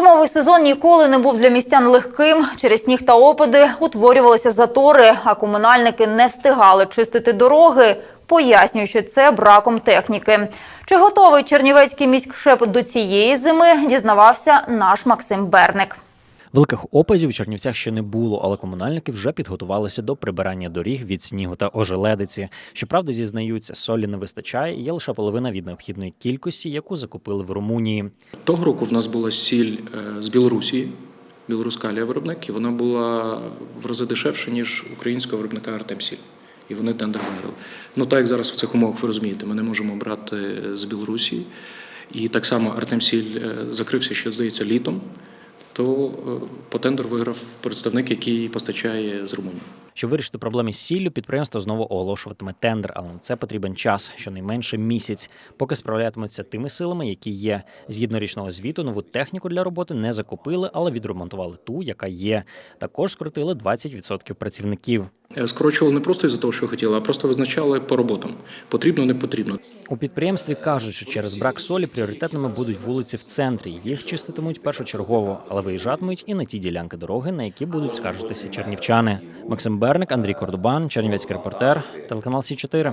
Зимовий сезон ніколи не був для містян легким. Через сніг та опади утворювалися затори, а комунальники не встигали чистити дороги, пояснюючи це браком техніки. Чи готовий Чернівецький міськшеп до цієї зими, дізнавався наш Максим Берник. Великих опадів у Чернівцях ще не було, але комунальники вже підготувалися до прибирання доріг від снігу та ожеледиці. Щоправда, зізнаються, солі не вистачає, є лише половина від необхідної кількості, яку закупили в Румунії. Того року в нас була сіль е, з Білорусі, білорускалія виробник, і вона була в рази дешевше, ніж українського виробника Артемсіль. І вони тендер виграли. Ну так як зараз в цих умовах ви розумієте, ми не можемо брати з Білорусі. І так само Артемсіль е, закрився ще, здається, літом, то е, по тендер виграв представник, який постачає з Румунії. Щоб вирішити проблеми з сіллю, підприємство знову оголошуватиме тендер, але на це потрібен час, щонайменше місяць, поки справлятимуться тими силами, які є. Згідно річного звіту, нову техніку для роботи не закупили, але відремонтували ту, яка є. Також скоротили 20% працівників. Е, Скорочували не просто із-за того, що хотіли, а просто визначали по роботам. Потрібно, не потрібно. У підприємстві кажуть, що через брак солі пріоритетними будуть вулиці в центрі. Їх чиститимуть першочергово, але виїжджатимуть і на ті ділянки дороги, на які будуть скаржитися чернівчани. Максим Берник, Андрій Кордубан, Чернівецький репортер, телеканал Сі 4